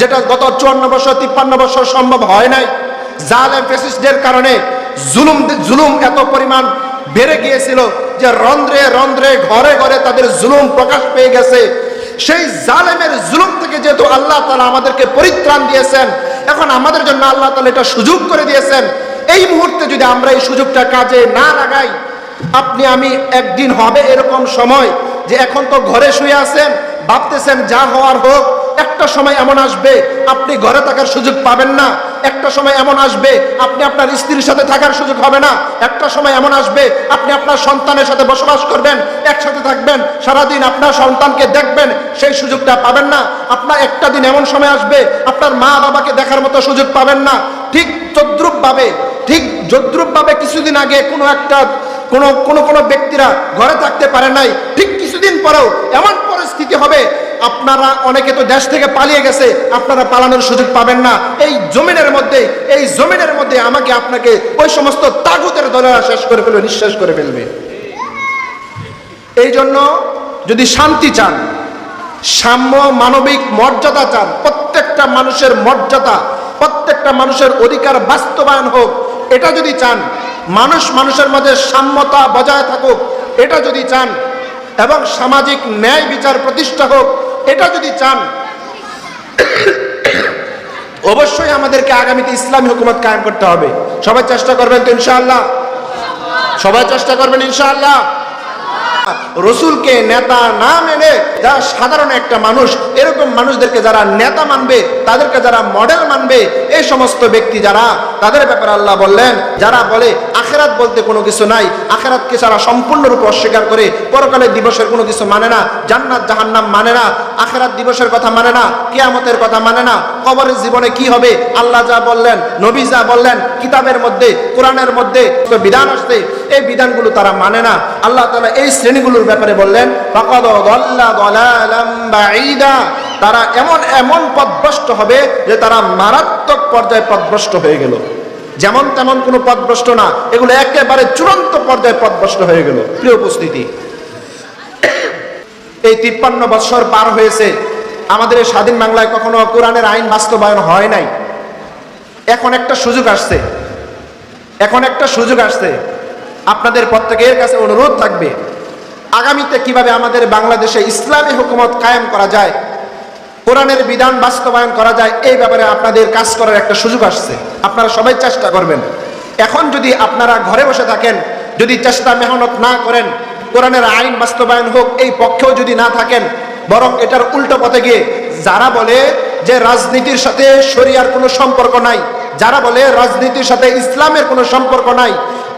যেটা গত চুয়ান্ন বছর, তিপ্পান্ন বছর সম্ভব হয় নাই। জালেম ফেসিস্টদের কারণে জুলুম জুলুম এত পরিমাণ বেড়ে গিয়েছিল যে রন্ধ্রে রন্ধ্রে, ঘরে ঘরে তাদের জুলুম প্রকাশ পেয়ে গেছে। সেই জালেমের জুলুম থেকে যেহেতু আল্লাহ তালা আমাদেরকে পরিত্রাণ দিয়েছেন, এখন আমাদের জন্য আল্লাহ তালা এটা সুযোগ করে দিয়েছেন। এই মুহূর্তে যদি আমরা এই সুযোগটা কাজে না লাগাই, আপনি, আমি একদিন হবে এরকম সময় যে এখন তো ঘরে শুয়ে আছেন, ভাবতেছেন যা হওয়ার হোক একটা সময় এমন আসবে, আপনি ঘরে থাকার সুযোগ পাবেন না। একটা সময় এমন আসবে, আপনি আপনার স্ত্রীর সাথে থাকার সুযোগ হবে না। একটা সময় এমন আসবে, আপনি আপনার সন্তানের সাথে বসবাস করবেন, একসাথে থাকবেন, সারাদিন আপনার সন্তানকে দেখবেন, সেই সুযোগটা পাবেন না। আপনার একটা দিন এমন সময় আসবে, আপনার মা বাবাকে দেখার মতো সুযোগ পাবেন না। ঠিক তদ্রুপ ভাবে ঠিক যদ্রুপ ভাবে কিছুদিন আগে কোনো একটা, কোনো কোনো কোনো ব্যক্তিরা ঘরে থাকতে পারে নাই। ঠিক কিছুদিন পরেও এমন পরিস্থিতি হবে আপনারা অনেকে তো দেশ থেকে পালিয়ে গেছে, আপনারা পালানোর সুযোগ পাবেন না। এই জমিনের মধ্যে, এই জমিনের মধ্যে আমাকে আপনাকে ওই সমস্ত তাগুতের দলেরা শেষ করে ফেলবে, নিঃশেষ করে ফেলবে। এই জন্য যদি শান্তি চান, সাম্য মানবিক মর্যাদা চান, প্রত্যেকটা মানুষের মর্যাদা, প্রত্যেকটা মানুষের অধিকার বাস্তবায়ন হোক, এটা যদি চান, মানুষ মানুষের মাঝে সাম্যতা বজায় থাকুক, এটা যদি চান, এবং সামাজিক ন্যায় বিচার প্রতিষ্ঠা হোক এটা যদি চান, অবশ্যই আমাদেরকে আগামীতে ইসলামী হুকুমত কায়েম করতে হবে। সবাই চেষ্টা করবেন তো ইনশাআল্লাহ? সবাই চেষ্টা করবেন ইনশাআল্লাহ? রসুলকে নেতা না মেনে যারা সাধারণ একটা মানুষ, এরকম মানুষদেরকে যারা নেতা মানবে, তাদেরকে যারা মডেল মানবে এই সমস্ত ব্যক্তি যারা তাদের ব্যাপারে আল্লাহ বললেন, যারা বলে আখেরাত বলতে কোনো কিছু নাই, আখেরাতকে যারা সম্পূর্ণরূপে অস্বীকার করে পরকালের দিবসের কোনো কিছু মানে না, জান্নাত, জাহান্নাম মানে না, আখেরাত দিবসের কথা মানে না, কেয়ামতের কথা মানে না, কবরের জীবনে কি হবে, আল্লাহ যা বললেন, নবী যা বললেন, কিতাবের মধ্যে, কোরআনের মধ্যে বিধান আসতে এই বিধানগুলো তারা মানে না। আল্লাহ তাআলা এই শ্রেণীগুলোর ব্যাপারে বললেন তারা এমন এমন পথভ্রষ্ট হবে যে তারা মারাত্মক পর্যায়ে পথভ্রষ্ট হয়ে গেল। যেমন তেমন কোনো পথভ্রষ্ট না, এগুলো একেবারে চূড়ান্ত পর্যায়ে পথভ্রষ্ট হয়ে গেল। প্রিয় উপস্থিতি, এই তিপ্পান্ন বৎসর পার হয়েছে। আমাদের স্বাধীন বাংলায় কখনো কোরআনের আইন বাস্তবায়ন হয় নাই। এখন একটা সুযোগ আসছে। এখন একটা সুযোগ আসছে। আপনাদের প্রত্যেকের কাছে অনুরোধ থাকবে, আগামীতে কীভাবে আমাদের বাংলাদেশে ইসলামী হুকুমত কায়েম করা যায় কোরআনের বিধান বাস্তবায়ন করা যায়, এই ব্যাপারে আপনাদের কাজ করার একটা সুযোগ আসছে। আপনারা সবাই চেষ্টা করবেন। এখন যদি আপনারা ঘরে বসে থাকেন, যদি চেষ্টা মেহনত না করেন, কোরআনের আইন বাস্তবায়ন হোক, এই পক্ষেও যদি না থাকেন, বরং এটার উল্টো পথে গিয়ে যারা বলে যে রাজনীতির সাথে শরিয়ার কোনো সম্পর্ক নাই, যারা বলে রাজনীতির সাথে ইসলামের কোনো সম্পর্ক নাই,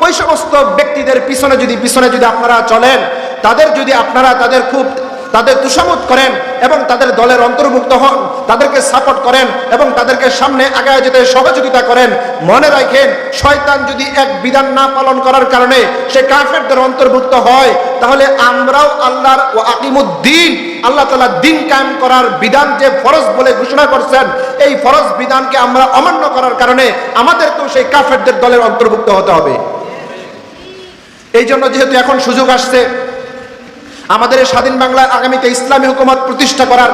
ওই সমস্ত ব্যক্তিদের পিছনে যদি পিছনে যদি আপনারা চলেন, তাদের যদি আপনারা তাদের খুব তাদের তুষামত করেন এবং তাদের দলের অন্তর্ভুক্ত হন, তাদেরকে সাপোর্ট করেন এবং তাদেরকে সামনে আগায় যেতে সহযোগিতা করেন। মনে রাখেন, শয়তান যদি এক বিধান না পালন করার কারণে সে কাফেরদের অন্তর্ভুক্ত হয়, তাহলে আমরাও আল্লাহর ও আকিমুদ্দিন, আল্লাহ তালা দিন কায়েম করার বিধান যে ফরজ বলে ঘোষণা করছেন, এই ফরজ বিধানকে আমরা অমান্য করার কারণে আমাদেরকেও সেই কাফেরদের দলের অন্তর্ভুক্ত হতে হবে। এই জন্য যেহেতু এখন সুযোগ আসছে আমাদের স্বাধীন বাংলায় আগামীতে ইসলামী হুকুমত প্রতিষ্ঠা করার,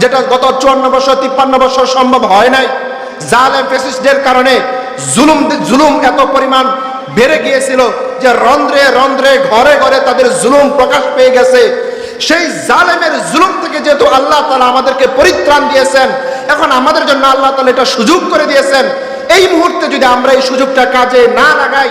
যেটা গত চুয়ান্ন বছর, তিপ্পান্ন বছর সম্ভব হয় নাই, জালেম ফেসিস্টদের কারণে জুলুম জুলুম এত পরিমাণ বেড়ে গিয়েছিল যে রন্ধ্রে রন্ধ্রে, ঘরে ঘরে তাদের জুলুম প্রকাশ পেয়ে গেছে। সেই জালেমের জুলুম থেকে যেহেতু আল্লাহ তালা আমাদেরকে পরিত্রাণ দিয়েছেন, এখন আমাদের জন্য আল্লাহ তালা এটা সুযোগ করে দিয়েছেন। এই মুহূর্তে যদি আমরা এই সুযোগটা কাজে না লাগাই,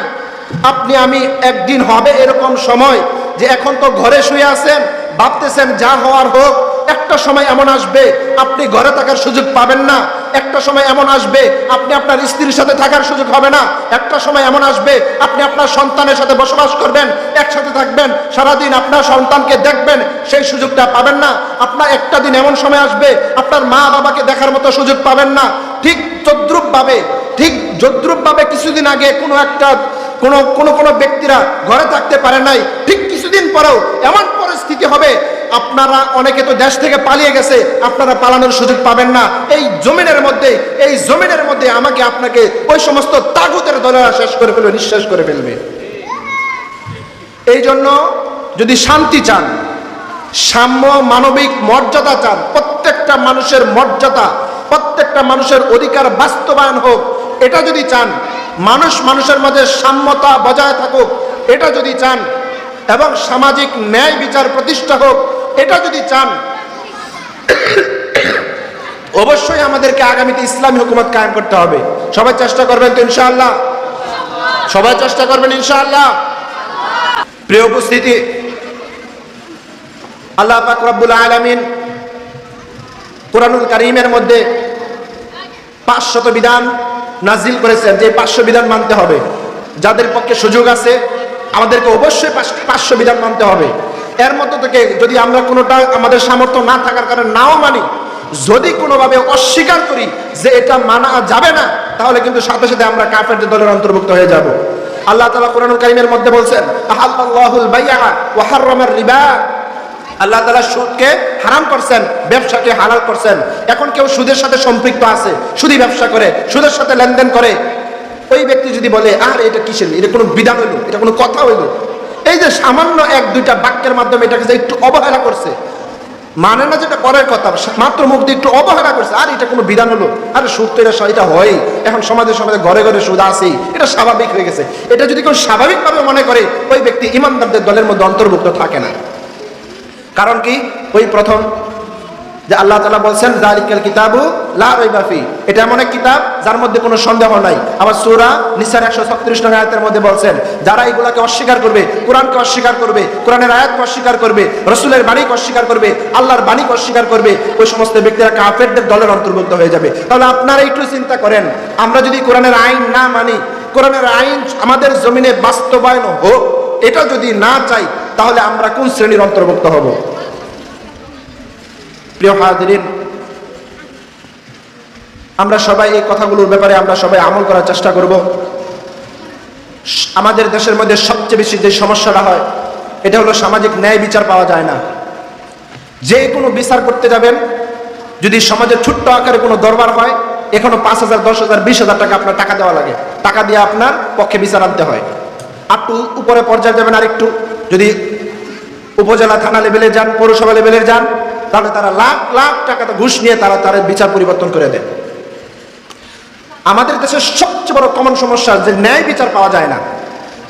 আপনি, আমি একদিন হবে এরকম সময় যে এখন তো ঘরে শুয়ে আছেন, ভাবতেছেন যা হওয়ার হোক, একটা সময় এমন আসবে, আপনি ঘরে থাকার সুযোগ পাবেন না। একটা সময় এমন আসবে, আপনি আপনার স্ত্রীর সাথে থাকার সুযোগ হবে না। একটা সময় এমন আসবে, আপনি আপনার সন্তানের সাথে বসবাস করবেন, একসাথে থাকবেন, সারাদিন আপনার সন্তানকে দেখবেন, সেই সুযোগটা পাবেন না। আপনার একটা দিন এমন সময় আসবে, আপনার মা বাবাকে দেখার মতো সুযোগ পাবেন না। ঠিক তদ্রুপ ভাবে ঠিক যদ্রুপ ভাবে কিছুদিন আগে কোনো একটা, কোনো কোনো কোনো ব্যক্তিরা ঘরে থাকতে পারে নাই। ঠিক কিছুদিন পরেও এমন পরিস্থিতি হবে, আপনারা অনেকে তো দেশ থেকে পালিয়ে গেছে, আপনারা পালানোর সুযোগ পাবেন না। এই জমিনের মধ্যে এই জমিনের মধ্যে আমাকে আপনাকে ওই সমস্ত তাগুতের দলেরা শেষ করে ফেলবে, নিঃশেষ করে ফেলবে। এই জন্য যদি শান্তি চান, সাম্য মানবিক মর্যাদা চান, প্রত্যেকটা মানুষের মর্যাদা, প্রত্যেকটা মানুষের অধিকার বাস্তবায়ন হোক, এটা যদি চান, মানুষ মানুষের মাঝে সাম্যতা বজায় থাকুক, এটা যদি চান এবং সামাজিক ন্যায় বিচার প্রতিষ্ঠা হোক, এটা যদি চান, অবশ্যই আমাদেরকে আগামীতে ইসলামী হুকুমত কায়েম করতে হবে। সবাই চেষ্টা করবেন তো ইনশাআল্লাহ? সবাই চেষ্টা করবেন ইনশাআল্লাহ? প্রিয় উপস্থিতি, আল্লাহ পাক রব্বুল আলামিন কোরআনুল কারীমের মধ্যে পাঁচশত বিধান নাজিল করেছেন, যে পাঁচশো বিধান মানতে হবে। যাদের পক্ষে সুযোগ আছে আমাদেরকে অবশ্যই পাঁচ- পাঁচশো বিধান মানতে হবে। এর মধ্য থেকে যদি আমরা কোনোটা আমাদের সামর্থ্য না থাকার কারণে নাও মানি, যদি কোনোভাবে অস্বীকার করি যে এটা মানা যাবে না, তাহলে কিন্তু সাথে সাথে আমরা কাফেরদের দলের অন্তর্ভুক্ত হয়ে যাব। আল্লাহ তালা কোরআনুল কারীমের মধ্যে বলছেন আহাল্লাহুল রিবা। আল্লাহ তালা সুদকে হারাম করছেন, ব্যবসাকে হালাল করছেন। এখন কেউ সুদের সাথে সম্পৃক্ত আছে সুদি ব্যবসা করে, সুদের সাথে লেনদেন করে ওই ব্যক্তি যদি বলে আর এটা কিসের এটা কোনো বিধান হইল? এটা কোনো কথা হইল? এই যে সামান্য এক, দুইটা বাক্যের মাধ্যমে এটাকে যে একটু অবহেলা করছে মানে না যেটা করার কথা, মাত্র মুখ দিয়ে একটু অবহেলা করছে, আর এটা কোনো বিধান হলো আরে সুদ তো এটা এটা হয় এখন সমাজে সমাজে ঘরে ঘরে সুদ আছেই। এটা স্বাভাবিক হয়ে গেছে। এটা যদি কেউ স্বাভাবিকভাবে মনে করে, ওই ব্যক্তি ইমানদারদের দলের মধ্যে অন্তর্ভুক্ত থাকে না। কারণ কি? ওই প্রথম যে আল্লাহ তালা বলছেন দারিকাল কিতাবু লা রইবাফি এটা এমন এক কিতাব, যার মধ্যে কোনো সন্দেহ নাই। আবার সূরা নিসার একশো ছত্রিশ নং আয়াতের মধ্যে বলছেন, যারা এগুলাকে অস্বীকার করবে, কোরআনকে অস্বীকার করবে, কোরআনের আয়াতকে অস্বীকার করবে, রসুলের বাণীকে অস্বীকার করবে, আল্লাহর বাণীকে অস্বীকার করবে, ওই সমস্ত ব্যক্তিরা কাফেরদের দলের অন্তর্ভুক্ত হয়ে যাবে। তাহলে আপনারা একটু চিন্তা করেন, আমরা যদি কোরআনের আইন না মানি, কোরআনের আইন আমাদের জমিনে বাস্তবায়ন হোক, এটা যদি না চাই, তাহলে আমরা কোন শ্রেণির অন্তর্ভুক্ত হব? প্রিয় হাজিরিন, আমরা সবাই এই কথাগুলোর ব্যাপারে আমরা সবাই আমল করার চেষ্টা করব। আমাদের দেশের মধ্যে সবচেয়ে বেশি যে সমস্যাটা হয়, এটা হলো সামাজিক ন্যায় বিচার পাওয়া যায় না। যে কোনো বিচার করতে যাবেন, যদি সমাজে ছোট্ট আকারে কোনো দরবার হয়, এখনও পাঁচ হাজার, দশ হাজার, বিশ হাজার টাকা আপনার টাকা দেওয়া লাগে। টাকা দিয়ে আপনার পক্ষে বিচার আনতে হয়। একটু উপরে পর্যায়ে যাবেন আর একটু যদি উপজেলা থানা লেভেলে যান, পৌরসভা লেভেলে যান তাহলে তারা লাখ লাখ টাকাতে ঘুষ নিয়ে তারা তার বিচার পরিবর্তন করে দেয়। আমাদের দেশের সবচেয়ে বড় কমন সমস্যা যে ন্যায় বিচার পাওয়া যায় না।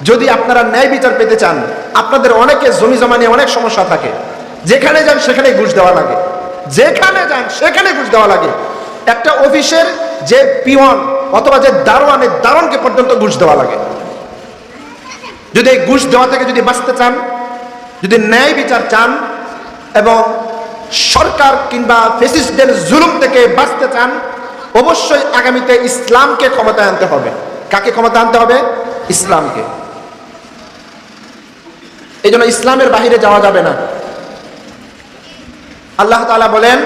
যদি আপনারা ন্যায় বিচার পেতে চান, আপনাদের অনেকে জমি জমা নিয়ে অনেক সমস্যা থাকে। যেখানে যান সেখানে ঘুষ দেওয়া লাগে। যেখানে যান সেখানে ঘুষ দেওয়া লাগে। একটা অফিসের যে পিওন অথবা যে দারোয়ানের দারোয়ানকে পর্যন্ত ঘুষ দেওয়া লাগে। যদি এই ঘুষ দেওয়া থেকে যদি বাঁচতে চান, যদি ন্যায় বিচার চান, এবং সরকার কিংবা ফেসিস্টদের জুলুম থেকে বাঁচতে চান, অবশ্যই আগামীতে ইসলামকে ক্ষমতা আনতে হবে। কাকে ক্ষমতা আনতে হবে? ইসলামকে। এই জন্য ইসলামের বাহিরে যাওয়া যাবে না। আল্লাহ তাআলা বলেন,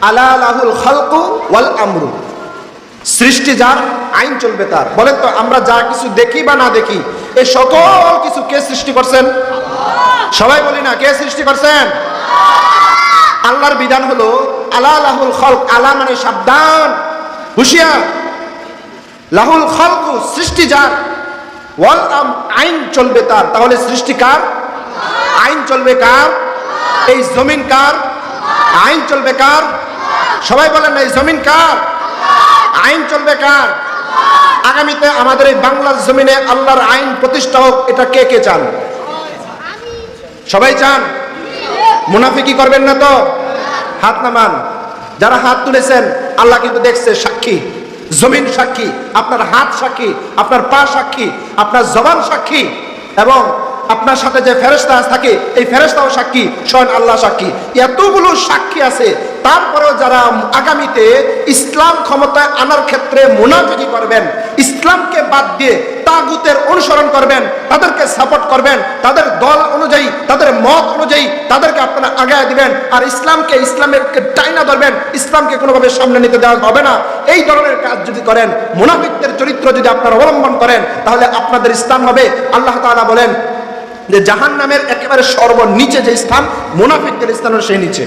আলা লাহুল খালকু ওয়াল আমরু। সৃষ্টি যার, আইন চলবে তার। বলেন তো, আমরা যা কিছু দেখি বা না দেখি এই সকল কিছু কে সৃষ্টি করছেন? সবাই বলি না, কে সৃষ্টি করছেন? আল্লাহর বিধান হলো আলা লাহুল খলক, আলা মানে সাবধান, হুশিয়ার। লাহুল খলকু সৃষ্টি যার, ওয়াল আইন চলবে তার। তাহলে সৃষ্টি কার? আইন চলবে কার? এই জমিন কার? আইন চলবে কার? সবাই বলেন এই জমিন কার? আইন চলবে কার? আগামীতে আমাদের এই বাংলার জমিনে আল্লাহর আইন প্রতিষ্ঠা হোক, এটা কে কে চান? সবাই চান? মুনাফি কি করবেন না তো? হাত নামান। যারা হাত তুলেছেন, আল্লাহ কিন্তু দেখছে সাক্ষী। জমিন সাক্ষী, আপনার হাত সাক্ষী, আপনার পা সাক্ষী, আপনার জবান সাক্ষী, এবং আপনার সাথে যে ফেরেস্তা থাকে, এই ফেরেস্তাও সাক্ষী, স্বয়ং আল্লাহ সাক্ষী। এতগুলো সাক্ষী আছে, তারপরেও যারা আগামীতে ইসলাম ক্ষমতায় আনার ক্ষেত্রে মুনাফিকি করবেন, ইসলামকে বাদ দিয়ে তাগুতের অনুসরণ করবেন, তাদেরকে সাপোর্ট করবেন, তাদের দল অনুযায়ী, তাদের মত অনুযায়ী তাদেরকে আপনারা আগায় দিবেন, আর ইসলামকে ইসলামের টাইনা ধরবেন, ইসলামকে কোনোভাবে সামনে নিতে দেওয়া হবে না। এই ধরনের কাজ যদি করেন, মুনাফিকদের চরিত্র যদি আপনারা অবলম্বন করেন, তাহলে আপনাদের ইসলাম হবে। আল্লাহ তাআলা বলেন যে জাহান নামের একেবারে সর্বনিচে যে স্থান, মুনাফিকদের স্থান হলো সেই নিচে।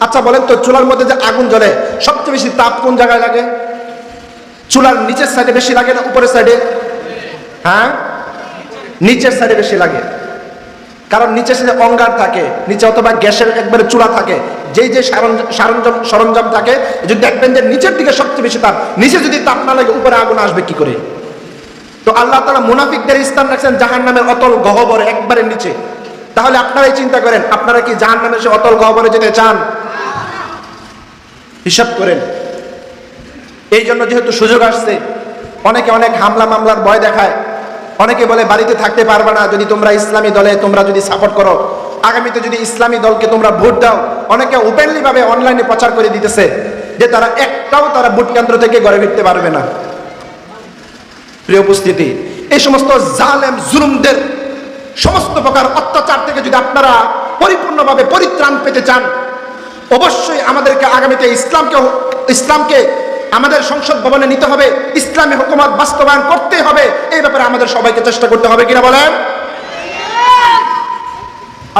আচ্ছা বলেন তো, চুলার মধ্যে যে আগুন জ্বলে, সবচেয়ে বেশি তাপ কোন জায়গায় লাগে? চুলার নিচের সাইডে বেশি লাগে না উপরের সাইডে হ্যাঁ? নিচের সাইডে বেশি লাগে। কারণ নিচে সাইডে অঙ্গার থাকে, নিচে অথবা গ্যাসের একবারে চুলা থাকে। যেই যে সরঞ্জ- সরঞ্জাম সরঞ্জাম থাকে, যদি দেখবেন যে নিচের দিকে সবচেয়ে বেশি তাপ, নিচে যদি তাপ না লাগে, উপরে আগুন আসবে কি করে? তো আল্লাহ তালা মুনাফিকদের স্থান রাখছেন জাহান নামের অতল গহবরে একবারের নিচে। তাহলে আপনারাই চিন্তা করেন, আপনারা কি জাহান নামের সে অতল গহবরে যেতে চান? হিসাব করেন। এই জন্য যেহেতু সুযোগ আসছে, অনেকে অনেক হামলা মামলার ভয় দেখায়, অনেকে বলে বাড়িতে থাকতে পারবে না, যদি তোমরা ইসলামী দলে তোমরা যদি সাপোর্ট করো। আগামীতে যদি ইসলামী দলকে তোমরা ভোট দাও, অনেকে ওপেনলি ভাবে অনলাইনে প্রচার করে দিতেছে যে তারা একটাও তারা ভোট কেন্দ্র থেকে গড়ে ফিরতে পারবে না। প্রিয় উপস্থিতি, এই সমস্ত জালেম জুলুমদের সমস্ত প্রকার অত্যাচার থেকে যদি আপনারা পরিপূর্ণভাবে পরিত্রাণ পেতে চান, অবশ্যই আমাদেরকে আগামীতে ইসলামকে ইসলামকে আমাদের সংসদ ভবনে নিতে হবে। ইসলামী হুকুমত বাস্তবায়ন করতে হবে। এই ব্যাপারে আমাদের সবাইকে চেষ্টা করতে হবে কিনা বলেন?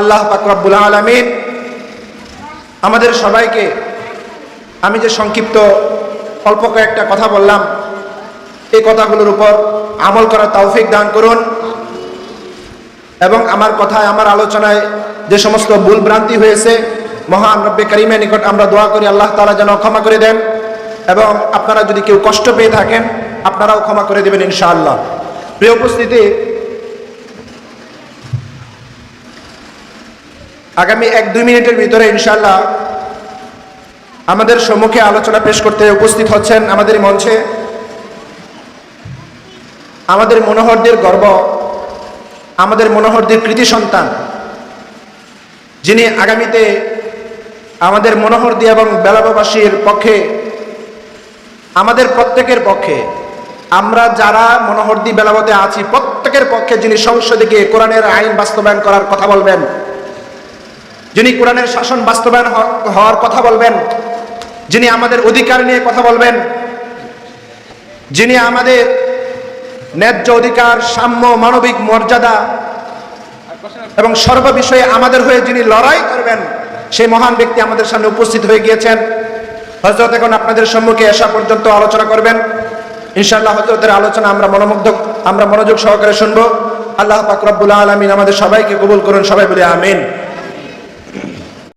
আল্লাহ পাক রব্বুল আলামিন আমাদের সবাইকে, আমি যে সংক্ষিপ্ত অল্প কয়েকটা কথা বললাম এই কথাগুলোর উপর আমল করার তৌফিক দান করুন। এবং আমার কথায়, আমার আলোচনায় যে সমস্ত ভুল ভ্রান্তি হয়েছে, মহান রব্বে করিমের নিকট আমরা দোয়া করি, আল্লাহ তাআলা যেন ক্ষমা করে দেন। এবং আপনারা যদি কেউ কষ্ট পেয়ে থাকেন, আপনারাও ক্ষমা করে দেবেন ইনশাআল্লাহ। প্রিয় উপস্থিতি, আগামী এক দুই মিনিটের ভিতরে ইনশাআল্লাহ আমাদের সম্মুখে আলোচনা পেশ করতে উপস্থিত হচ্ছেন আমাদের মঞ্চে আমাদের মনোহরদের গর্ব, আমাদের মনোহরদের কৃতি সন্তান, যিনি আগামীতে আমাদের মনোহরদি এবং বেলাবাসীর পক্ষে, আমাদের প্রত্যেকের পক্ষে, আমরা যারা মনোহরদি বেলাবতে আছি, প্রত্যেকের পক্ষে যিনি সংসদে গিয়ে কোরআনের আইন বাস্তবায়ন করার কথা বলবেন, যিনি কোরআনের শাসন বাস্তবায়ন হওয়ার কথা বলবেন, যিনি আমাদের অধিকার নিয়ে কথা বলবেন, যিনি আমাদের ন্যায্য অধিকার, সাম্য, মানবিক মর্যাদা এবং সর্ববিষয়ে আমাদের হয়ে যিনি লড়াই করবেন, সেই মহান ব্যক্তি আমাদের সামনে উপস্থিত হয়ে গিয়েছেন। হজরত এখন আপনাদের সম্মুখে আসা পর্যন্ত আলোচনা করবেন। ইনশাআল্লাহ হজরতের আলোচনা আমরা মনোমুগ্ধ আমরা মনোযোগ সহকারে শুনব। আল্লাহ পাক আলমিন আমাদের সবাইকে কবুল করুন, সবাই বলে আমিন।